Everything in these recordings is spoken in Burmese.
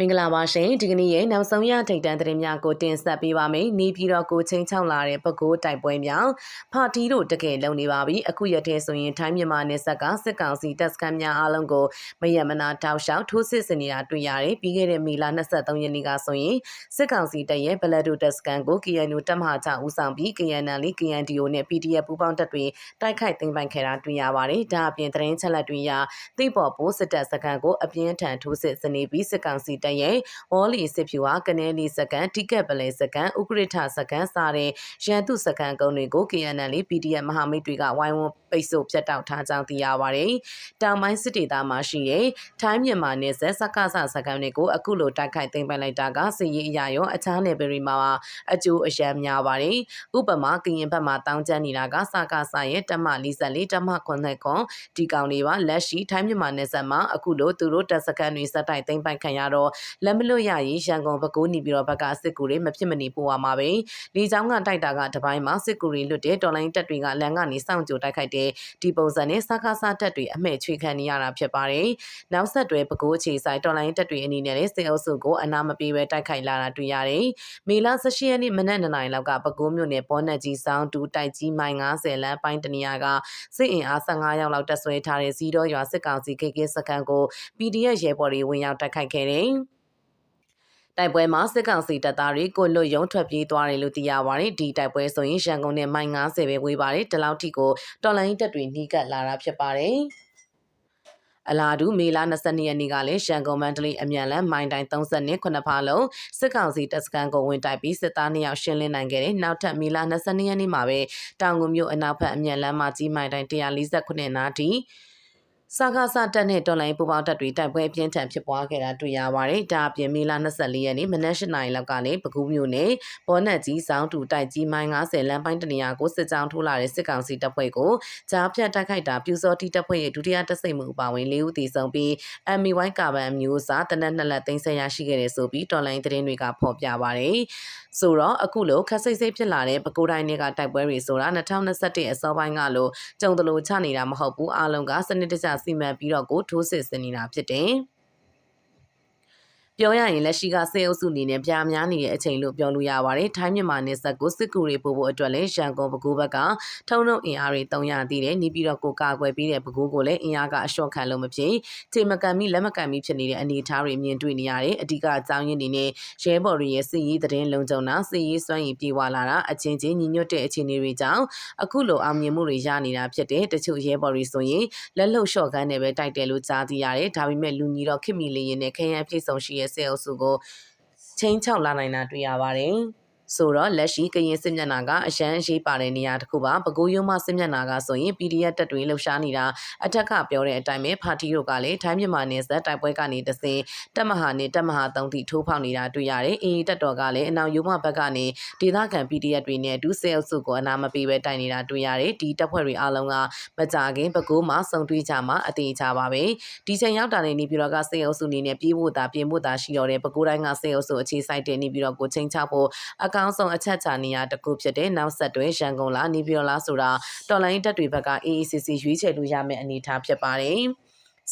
မင်္ဂလာပါရှင်ဒီကနေ့ရဲ့နောက်ဆုံးရထိတ်တန့်သတင်းများကိုတင်ဆက်ပေးပါမယ်။နေပြည်တော်ကိုချင်းချောင်းလာတဲ့ပဲခူးတိုက်ပွဲများဖာတီတို့တကယ်လုံနေပါပြီ။အခုရက်တည်းဆိုရင်ထိုင်းမြန်မာနယ်စပ်ကစစ်ကောင်စီတပ်စခန်းများအားလုံးကိုမယမနာတောက်လျှောက်ထိုးစစ်ဆင်နေတာတွေ့ရတယ်။ပြီးခဲ့တဲ့မေလ23ရက်နေ့ကဆိုရင်စစ်ကောင်စီတပ်ရဲ့ဘလက်ဒိုတပ်စခန်းကို KNU တပ်မဟာ6ဦးဆောင်ပြီး KNL KNDO နဲ့ PDF ပူးပေါင်းတပ်တွေတိုက်ခိုက်သိမ်းပိုက်ခဲ့တာတွေ့ရပါတယ်။ဒါအပြင်သတင်းချက်လက်တွေအရသိပေါ်ပိုးစစ်တပ်စခန်းကိုအပြင်းထန်ထိုးစစ်ဆင်နေပြီးစစ်ကောင်စီတပ်ရဲ့ဝေါ်လီစစ်ဖြူဟာကနေလီစကန်တိကက်ပလဲစကန်ဥကရထစကန်စတဲ့ရန်သူစကန်ကုန်းတွေကို KNL PDF မဟာမိတ်တွေကဝိုင်းဝန်းပိတ်ဆို့ဖျက်တောက်ထားကြောင်းသိရပါတယ်။တောင်ပိုင်းစစ်ဒေသမှာရှိတဲ့ထိုင်းမြန်မာနယ်စပ်စကားစစကန်တွေကိုအခုလိုတိုက်ခိုက်သိမ်းပိုက်လိုက်တာကစစ်ရေးအရာရောအခြားနယ်ပရီမှာအကျိုးအယံများပါတယ်။ဥပမာကရင်ဘက်မှာတောင်းကျမ်းနေတာကစကားစရဲ့တမ44တမခွန်ခွန်ဒီကောင်တွေပါလက်ရှိထိုင်းမြန်မာနယ်စပ်မှာအခုလိုသူတို့တပ်စကန်တွေစက်တိုက်သိမ်းပိုက်ခံရတော့လက်မလွတ်ရရေးရန်ကုန်ပဲခူးနေပြီးတော့ဘက်ကစစ်ကူတွေမဖြစ်မနေပို့ရမှာပဲလေကြောင်းကတိုက်တာကတပိုင်းမှာစစ်ကူတွေလွတ်တဲ့တော်လိုင်းတပ်တွေကလမ်းကနေစောင့်ကြိုတိုက်ခိုက်တဲ့ဒီပုံစံနဲ့စကားစားတပ်တွေအမှဲ့ချွေခံနေရတာဖြစ်ပါတယ်နောက်ဆက်တွဲပဲခူးအခြေဆိုင်တော်လိုင်းတပ်တွေအနေနဲ့လည်းစစ်အုပ်စုကိုအနာမပေးပဲတိုက်ခိုက်လာတာတွေ့ရတယ်မေလ18ရက်နေ့မနက်9:00နာရီလောက်ကပဲခူးမြို့နယ်ပေါ်နက်ကြီးစောင်းတူတိုက်ကြီးမိုင်90လမ်းပိုင်းတနေရာကစစ်အင်အား15ရောက်လောက်တပ်ဆွဲထားတဲ့စီးတော့ရွာစစ်ကောင်စီ KK စခန်းကို PDF ရဲဘော်တွေဝင်ရောက်တိုက်ခိုက်ခဲ့တယ် တိုက်ပွဲမှာစစ်ကောင်စီတပ်သားတွေကိုလွတ်ရုံထွက်ပြေးသွားတယ်လို့သိရပါတယ်ဒီတိုက်ပွဲဆိုရင်ရန်ကုန်နဲ့မိုင်90ပဲဝေးပါတယ်ဒီလောက်ထိကိုတော်လိုင်းတပ်တွေနှီးကပ်လာတာဖြစ်ပါတယ်အလာဒူမေလာ22ရက်နေ့ကလည်းရှန်ကုန်မန္တလေးအမြန်လမ်းမိုင်တိုင်း30နဲ့9ဖားလုံးစစ်ကောင်စီတပ်စခန်းကိုဝင်တိုက်ပြီးစစ်သား2ယောက်ရှင်းလင်းနိုင်ခဲ့တဲ့နောက်ထပ်မေလာ22ရက်နေ့မှာပဲတောင်ငူမြို့အနောက်ဘက်အမြန်လမ်းမှာကြီးမိုင်တိုင်း148နာတီ စကားစတက်နဲ့တော်လိုင်းပူပေါင်းတပ်တွေတိုက်ပွဲပြင်းထန်ဖြစ်ပွားခဲ့တာတွေ့ရပါတယ်။ဒါအပြင်မေလ24ရက်နေ့မနက်၈နာရီလောက်ကလည်းပဲခူးမြို့နယ်ဘောနက်ကြီးစောင်းတူတိုက်ကြီးမိုင်း90လမ်းပိုင်းတနေရာကိုစစ်ကြောင်းထိုးလာတဲ့စစ်ကောင်စီတပ်ဖွဲ့ကိုကြားဖြတ်တိုက်ခိုက်တာပြူစောတိတပ်ဖွဲ့ရဲ့ဒုတိယတပ်စိတ်မှုအပါဝင်၄ဦးသေဆုံးပြီး MY ကာဗန်မျိုးစားတနက်နှစ်လက်သိမ်းဆည်းရရှိခဲ့တယ်ဆိုပြီးတော်လိုင်းသတင်းတွေကဖော်ပြပါတယ်။ဆိုတော့အခုလိုခက်စိတ်စိတ်ဖြစ်လာတဲ့ပကိုးတိုင်းတွေကတိုက်ပွဲတွေဆိုတာ2021အစောပိုင်းကလို့ကြုံတလို့ချနေတာမဟုတ်ဘူးအားလုံးကစနစ်တကျစီမံပြီးတော့ကိုထိုးစစ်ဆင်နေတာဖြစ်တယ်။ ပြောရရင်လက်ရှိကစေအုပ်စုအနေနဲ့ပြားများနေတဲ့အချိန်လို့ပြောလို့ရပါတယ်။ထိုင်းမြန်မာနယ်စပ်ကိုစစ်ကူတွေပို့ဖို့အတွက်လည်းရန်ကုန်ပဲခူးဘက်ကထုံထုံအင်အားတွေတုံးရသေးတယ်။နေပြီးတော့ကိုကာကွယ်ပြီးတဲ့ပဲခူးကိုလည်းအင်အားကအလျှော့ခံလို့မဖြစ်ချိန်မကန်မိလက်မကန်မိဖြစ်နေတဲ့အနေအထားတွေမြင်တွေ့နေရတယ်။အဓိကအကြောင်းရင်းတွေနဲ့ရဲဘော်တွေရဲ့စစ်ရေးသတင်းလုံခြုံတာစစ်ရေးစွမ်းရည်ပြေဝလာတာအချင်းချင်းညီညွတ်တဲ့အခြေအနေတွေကြောင့်အခုလိုအောင်မြင်မှုတွေရနေတာဖြစ်တယ်။တချို့ရဲဘော်တွေဆိုရင်လက်လုံလျှော့ကန်းနဲ့ပဲတိုက်တယ်လို့ကြားသိရတယ်။ဒါပေမဲ့လူညီတော့ခင်မီလေးရင်နဲ့ခရမ်းပြည့်စုံရှိရဲ့ဆဲအုပ်စုကိုချင်းချောက်လာနိုင်တာတွေ့ရပါတယ်။ ဆိုတော့လက်ရှိကရင်စစ်မျက်နှာကအရန်ရေးပါတဲ့နေရာတစ်ခုပါပဲခူးရုံးမစစ်မျက်နှာကဆိုရင် PDF တက်တွေလှုပ်ရှားနေတာအထက်ကပြောတဲ့အတိုင်းပဲဖာတီတို့ကလည်းထိုင်းမြန်မာနယ်စပ်တိုက်ပွဲကနေတစင်တက်မဟာနဲ့တက်မဟာသုံးတီထိုးဖောက်နေတာတွေ့ရတယ်။အေးတက်တော်ကလည်းအနောက်ရုံးမဘက်ကနေဒေသခံ PDF တွေနဲ့ဒူးဆဲအုပ်စုကိုအနာမပေးပဲတိုင်နေတာတွေ့ရတယ်။ဒီတပ်ဖွဲ့တွေအားလုံးကမကြခင်ပဲခူးမှာစုံတွေ့ကြမှာအသေးချပါပဲ။ဒီချိန်ရောက်တာနေနေပြီးတော့ကစေအုပ်စုအနေနဲ့ပြေးဖို့တာပြင်ဖို့တာရှိတော့တဲ့ပဲခူးတိုင်းကစေအုပ်စုအခြေစိုက်တဲ့နေပြီးတော့ကိုချင်းချဖို့အကောင်းဆုံးအချက်ချနေရတစ်ခုဖြစ်တဲ့နောက်ဆက်တွဲရန်ကုန်လာနေပြည်တော်လာဆိုတာတော်လိုင်းတက်တွေဘက်က AACC ရွေးချယ်လို့ရမယ့်အနေအထားဖြစ်ပါတယ်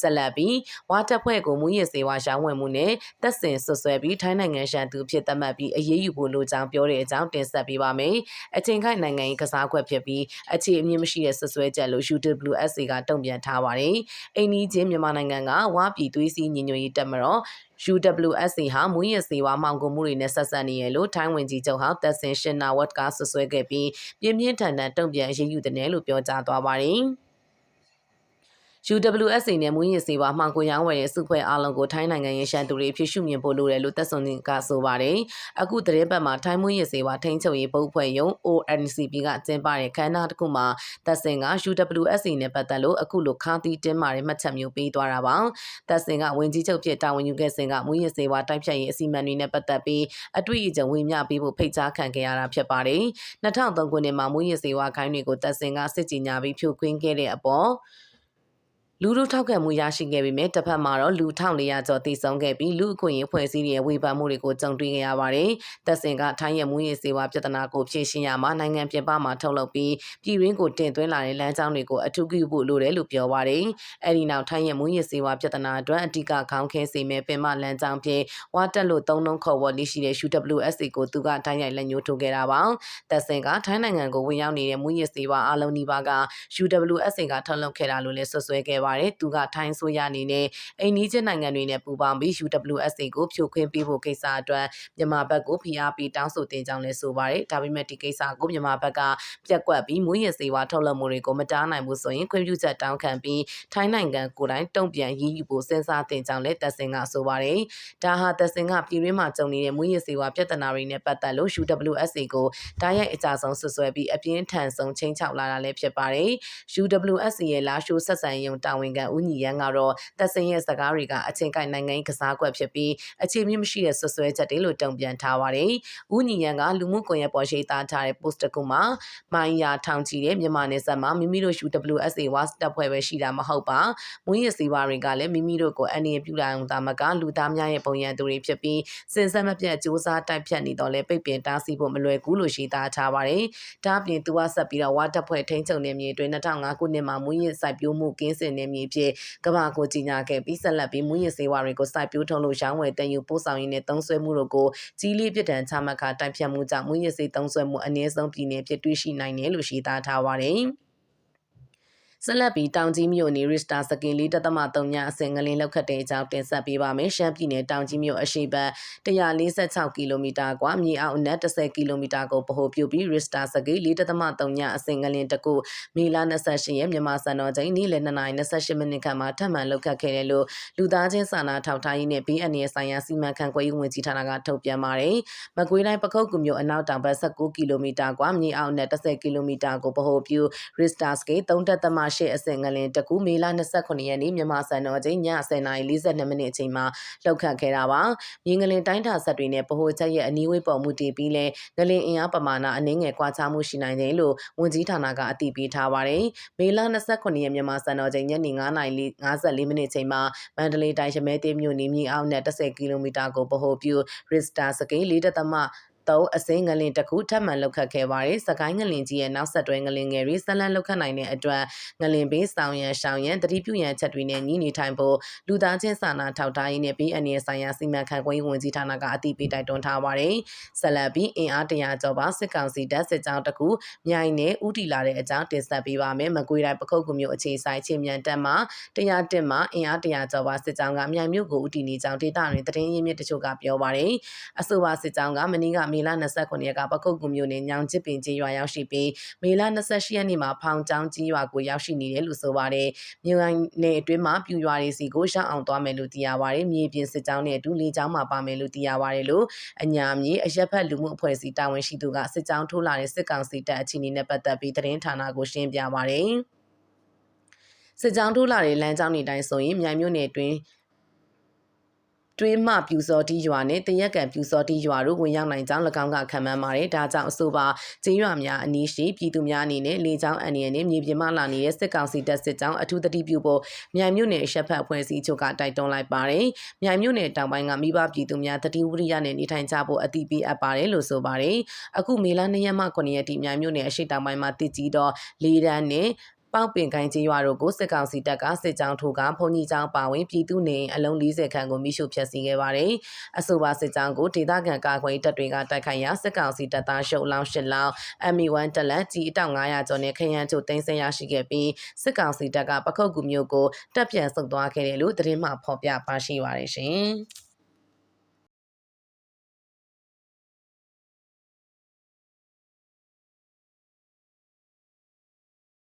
ဆက်လက်ပြီးဝါတပ်ဖွဲ့ကိုမူရစေဝါရောင်းဝယ်မှုနဲ့တပ်ဆင်ဆွဆွဲပြီးထိုင်းနိုင်ငံရှန်သူဖြစ်သတ်မှတ်ပြီးအရေးယူဖို့လိုကြောင်းပြောတဲ့အကြောင်းတင်ဆက်ပေးပါမယ်။အချိန်ခိုက်နိုင်ငံရေးကစားကွက်ဖြစ်ပြီးအခြေအမြင့်မရှိတဲ့ဆွဆွဲချက်လို့ UWSA ကတုံ့ပြန်ထားပါတယ်။အိန္ဒိချင်းမြန်မာနိုင်ငံကဝါပြည်သွေးစည်းညီညွတ်ရေးတပ်မတော် UWSA ဟာမူရစေဝါမှောင်ကုန်မှုတွေနဲ့ဆက်ဆက်နေရလို့ထိုင်းဝင်ကြီးချုပ်ဟောင်းတက်ဆင်ရှင်နာဝတ်ကဆွဆွဲခဲ့ပြီးပြင်းပြင်းထန်ထန်တုံ့ပြန်အရေးယူတဲ့လို့ပြောကြားသွားပါတယ်။ UWSA နဲ့မွေးရင်စေပါမှောင်ကိုရောင်းဝယ်တဲ့စုဖွဲ့အားလုံးကိုထိုင်းနိုင်ငံရဲ့ရှန်သူတွေဖြစ်ရှုမြင်ဖို့လိုတယ်လို့သက်စွန်ကဆိုပါတယ်။အခုသတင်းပတ်မှာထိုင်းမွေးရင်စေပါထိန်းချုပ်ရေးပုတ်ဖွဲ့ယုံ ONCP ကကျင်းပတဲ့ခမ်းနားတစ်ခုမှာသက်စင်က UWSA နဲ့ပတ်သက်လို့အခုလိုခါးသီးတင်းမာတဲ့မှတ်ချက်မျိုးပေးသွားတာပါ။သက်စင်ကဝင်ကြီးချုပ်ဖြစ်တာဝန်ယူခဲ့စဉ်ကမွေးရင်စေပါတိုက်ဖြတ်ရေးအစီအမံတွေနဲ့ပတ်သက်ပြီးအတွေ့အကြုံဝင်မြပေးဖို့ဖိတ်ကြားခံခဲ့ရတာဖြစ်ပါတယ်။2003ခုနှစ်မှာမွေးရင်စေဝါခိုင်းတွေကိုသက်စင်ကစစ်ကြေညာပြီးဖြိုခွင်းခဲ့တဲ့အပေါ် လူတို့ထောက်ခံမှုရရှိခဲ့ပေမဲ့တစ်ဖက်မှာတော့လူ1400ကျော်တည်ဆုံခဲ့ပြီးလူအခွင့်အရေးဖွဲ့စည်းတွေရဲ့ဝေဖန်မှုတွေကိုကြုံတွေ့ခဲ့ရပါတယ်။တပ်စင်ကထိုင်းရမှုရေးစေဝါပြဿနာကိုဖြေရှင်းရမှာနိုင်ငံပြင်ပမှာထုတ်လုပ်ပြီးပြည်ရင်းကိုတင်သွင်းလာတဲ့လမ်းကြောင်းတွေကိုအထူးပြုဖို့လိုတယ်လို့ပြောပါတယ်။အဲဒီနောက်ထိုင်းရမှုရေးစေဝါပြဿနာအတွက်အဓိကခေါင်းခဲစေမဲ့ပင်မလမ်းကြောင်းဖြင့်ဝါတက်လို့သုံးလုံးခေါ်ဝေါ်လေးရှိတဲ့ UWSA ကိုသူကထိုင်းရိုက်လက်ညှိုးထိုးခဲ့တာပါ။တပ်စင်ကထိုင်းနိုင်ငံကိုဝင်ရောက်နေတဲ့မှုရေးစေဝါအလုံးဒီပါက UWSA ကထုတ်လုပ်ခဲ့တာလို့လည်းဆွဆွဲခဲ့ပါတယ်။သူကထိုင်းဆိုရအနေနဲ့အိန္ဒိယနိုင်ငံတွေနဲ့ပူးပေါင်းပြီး UWSA ကိုဖြိုခွင်းပေးဖို့ကိစ္စအတွက်မြန်မာဘက်ကိုဖိအားပေးတောင်းဆိုတင်ကြောင်းလည်းဆိုပါတယ်။ဒါပေမဲ့ဒီကိစ္စကိုမြန်မာဘက်ကပြက်ကွက်ပြီးမွေးရစေဝါထုတ်လုပ်မှုတွေကိုမတားနိုင်ဘူးဆိုရင်ခွင့်ပြုချက်တောင်းခံပြီးထိုင်းနိုင်ငံကိုယ်တိုင်တုံ့ပြန်ရည်ယူဖို့စဉ်းစားတင်ကြောင်းလည်းတပ်စင်ကဆိုပါတယ်။ဒါဟာတပ်စင်ကပြည်တွင်းမှာကြုံနေတဲ့မွေးရစေဝါပြဿနာတွေနဲ့ပတ်သက်လို့ UWSA ကိုတားရိုက်အကြဆုံးဆွဆွဲပြီးအပြင်းထန်ဆုံးချိန်ချောက်လာတာလည်းဖြစ်ပါတယ်။ UWSA ရဲ့လာရှိုးဆက်ဆံရေးတာဝန်ခံဦးညီရန်ကတော့တပ်စင်ရဲ့စကားတွေကအချင်းကိုက်နိုင်ငံရေးကစားကွက်ဖြစ်ပြီးအခြေမြင့်မရှိတဲ့ဆွဆွဲချက်တွေလို့တုံ့ပြန်ထားပါတယ်။ဦးညီရန်ကလူမှုကွန်ရက်ပေါ်ရေးသားထားတဲ့ post တစ်ခုမှာမိုင်းယာထောင်ချီတဲ့မြန်မာနယ်စပ်မှာမိမိတို့ UWSA ဝါစတပ်ဖွဲ့ပဲရှိတာမဟုတ်ပါ။မွေးရစီဝါတွေကလည်းမိမိတို့ကိုအနေပြုလာအောင်တာမကလူသားများရဲ့ပုံရံသူတွေဖြစ်ပြီးစင်စက်မပြတ်စ조사တိုက်ဖြတ်နေတော့လဲပိတ်ပင်တားဆီးဖို့မလွယ်ဘူးလို့ရေးသားထားပါတယ်။ဒါ့အပြင်သူကဆက်ပြီးတော့ဝါတပ်ဖွဲ့ထိန်းချုပ်နေမြေအတွင်း2005ခုနှစ်မှာမွေးရစိုက်ပျိုးမှုကင်းစင်နေမြေဖြစ်ကမ္ဘာကိုကြီးညာခဲ့ပြီးဆက်လက်ပြီးမွေးရစေဝါတွေကိုစိုက်ပျိုးထုတ်လို့ရောင်းဝယ်တည်ယူပို့ဆောင်ရင်းနဲ့သုံးစွဲမှုတို့ကိုကြီးလေးပြစ်ဒဏ်ချမှတ်ခါတိုက်ဖြတ်မှုကြောင့်မွေးရစေသုံးစွဲမှုအနည်းဆုံးပြည်နယ်ဖြစ်တွေ့ရှိနိုင်တယ်လို့ရေးသားထားပါတယ်။ ဆက်လက်ပြီးတောင်ကြီးမြို့နေရစ်တာစကင်လေးတသမ3ညအစင်ငလင်းလောက်ခတ်တဲ့အကြောင်းတင်ဆက်ပေးပါမယ်။ရှမ်းပြည်နယ်တောင်ကြီးမြို့အရှိတ်ဘက်146ကီလိုမီတာကွာမြေအောက်အနက်10ကီလိုမီတာကိုပဟိုပြုပြီးရစ်တာစကင်လေးတသမ3ညအစင်ငလင်းတကူမေလ28ရက်မြန်မာစံတော်ချိန်နေ့လယ်2:28မိနစ်ခန့်မှာထပ်မံလောက်ခတ်ခဲ့တယ်လို့လူသားချင်းစာနာထောက်ထားရေးနဲ့ BNN ဆိုင်ရာစီမံခန့်ခွဲရေးဝန်ကြီးဌာနကထုတ်ပြန်ပါတယ်။မကွေးတိုင်းပခုတ်ကူမြို့အနောက်တောင်ဘက်19ကီလိုမီတာကွာမြေအောက်အနက်10ကီလိုမီတာကိုပဟိုပြုရစ်တာစကင်3.8 8အဆင့်ငလင်တကူမေလ29ရက်နေ့မြန်မာစံတော်ချိန်ည10:42မိနစ်အချိန်မှာလှုပ်ခတ်ခဲ့တာပါမြင်းငလင်တိုင်းတာဆက်တွေနဲ့ဗဟိုချက်ရဲ့အနီးဝေးပေါ်မှုတည်ပြီးလဲငလင်အင်အားပမာဏအနည်းငယ်ကွာခြားမှုရှိနိုင်တယ်လို့ဝန်ကြီးဌာနကအတည်ပြုထားပါတယ်မေလ29ရက်မြန်မာစံတော်ချိန်ညနေ9:54မိနစ်အချိန်မှာမန္တလေးတိုင်းရမဲသေးမြို့နေမြေအောက်နဲ့10ကီလိုမီတာကိုဗဟိုပြုရစ်တာစကိ4.3 3အစိမ်းငလင်တစ်ခုထပ်မံလောက်ခတ်ခဲ့ပါတယ်။စကိုင်းငလင်ကြီးရဲ့နောက်ဆက်တွဲငလင်ငယ်တွေဆက်လက်လောက်ခတ်နိုင်တဲ့အတွက်ငလင်ဘေးဆောင်ရန်ရှောင်ရန်တတိပြုရန်ချက်တွေနဲ့ညီနေထိုင်ဖို့လူသားချင်းစာနာထောက်ထားရေးနဲ့ပြီးအနေဆိုင်ရာစီမံခန့်ခွဲရေးဝန်ကြီးဌာနကအသိပေးတိုက်တွန်းထားပါတယ်။ဆက်လက်ပြီးအင်အားတရာကျော်ပါစစ်ကောင်စီတပ်စစ်ကြောင်းတစ်ခုမြိုင်နဲ့ဥတီလာတဲ့အကြောင်းတင်ဆက်ပေးပါမယ်။မကွေးတိုင်းပခုတ်ကူမျိုးအခြေဆိုင်ချင်းမြန်တက်မှာတရားတက်မှာအင်အားတရာကျော်ပါစစ်ကြောင်းကမြိုင်မြို့ကိုဥတီနေကြောင်းဒေသတွင်တရင်ရင်းမြစ်တချို့ကပြောပါတယ်။အဆိုပါစစ်ကြောင်းကမင်းကမေလ29ရက်ကပခုတ်ကူမြို့နယ်ညောင်ချစ်ပင်ကြီးရွာရောက်ရှိပြီးမေလ28ရက်နေ့မှာဖောင်ကျောင်းကြီးရွာကိုရောက်ရှိနေတယ်လို့ဆိုပါတယ်။မြို့ရိုင်းနယ်အတွင်းမှာပြူရွာတွေစီကိုရှောင်းအောင်သွားမယ်လို့သိရပါတယ်။မြေပြင်စစ်ကြောင်းနဲ့အတူလေကြောင်းမှာပါမယ်လို့သိရပါတယ်လို့အညာမြေအရက်ဖက်လူမှုအဖွဲ့အစည်းတာဝန်ရှိသူကစစ်ကြောင်းထိုးလာတဲ့စစ်ကောင်စီတပ်အခြေအနေနဲ့ပတ်သက်ပြီးသတင်းဌာနကိုရှင်းပြပါတယ်။စစ်ကြောင်းထိုးလာတဲ့လမ်းကြောင်းတွေတိုင်းဆိုရင်မြိုင်မြို့နယ်အတွင်း တွင်းမှပြူစောတိရွာနဲ့တရက်ကံပြူစောတိရွာတို့ဝင်ရောက်နိုင်ကြောင်း၎င်းကခံမှန်းပါတယ်။ဒါကြောင့်အဆိုပါကျေးရွာများအနီးရှိပြည်သူများအနေနဲ့လေကြောင်းအန္တရာယ်နဲ့မြေပြင်မှလာနေတဲ့စစ်ကောင်စီတပ်စစ်ကြောင်းအထူးတတိပြုဖို့မြိုင်မြို့နယ်ရှက်ဖက်အဖွဲ့အစည်းချုပ်ကတိုက်တွန်းလိုက်ပါတယ်။မြိုင်မြို့နယ်တောင်ပိုင်းကမိဘပြည်သူများတတိဝရိယနဲ့နေထိုင်ကြဖို့အတိပေးအပ်ပါတယ်လို့ဆိုပါတယ်။အခုမေလ2ရက်မှ9ရက်ထိမြိုင်မြို့နယ်အရှိတောင်ပိုင်းမှာတည်ကြည်သောလေတန်းနဲ့ ပေါက်ပင်ကိုင်းကျေးရွာတို့ကိုစစ်ကောင်စီတပ်ကစစ်ကြောင်းထိုးကဖုန်ကြီးကျောင်းပါဝင်ပြည်သူနေအလုံး40ခန့်ကိုမိရှုဖျက်ဆီးခဲ့ပါတယ်။အဆိုပါစစ်ကြောင်းကိုဒေသခံကာကွယ်တပ်တွေကတိုက်ခိုက်ရာစစ်ကောင်စီတပ်သားရှုံလောင်းရှစ်လောင်း ME1 တလက်ကြီးအတောက်900ကျော်နဲ့ခရမ်းချိုတင်ဆက်ရရှိခဲ့ပြီးစစ်ကောင်စီတပ်ကပခုတ်ကူမျိုးကိုတပ်ပြန်ဆုတ်သွားခဲ့တယ်လို့သတင်းမှဖော်ပြပါရှိပါတယ်ရှင်။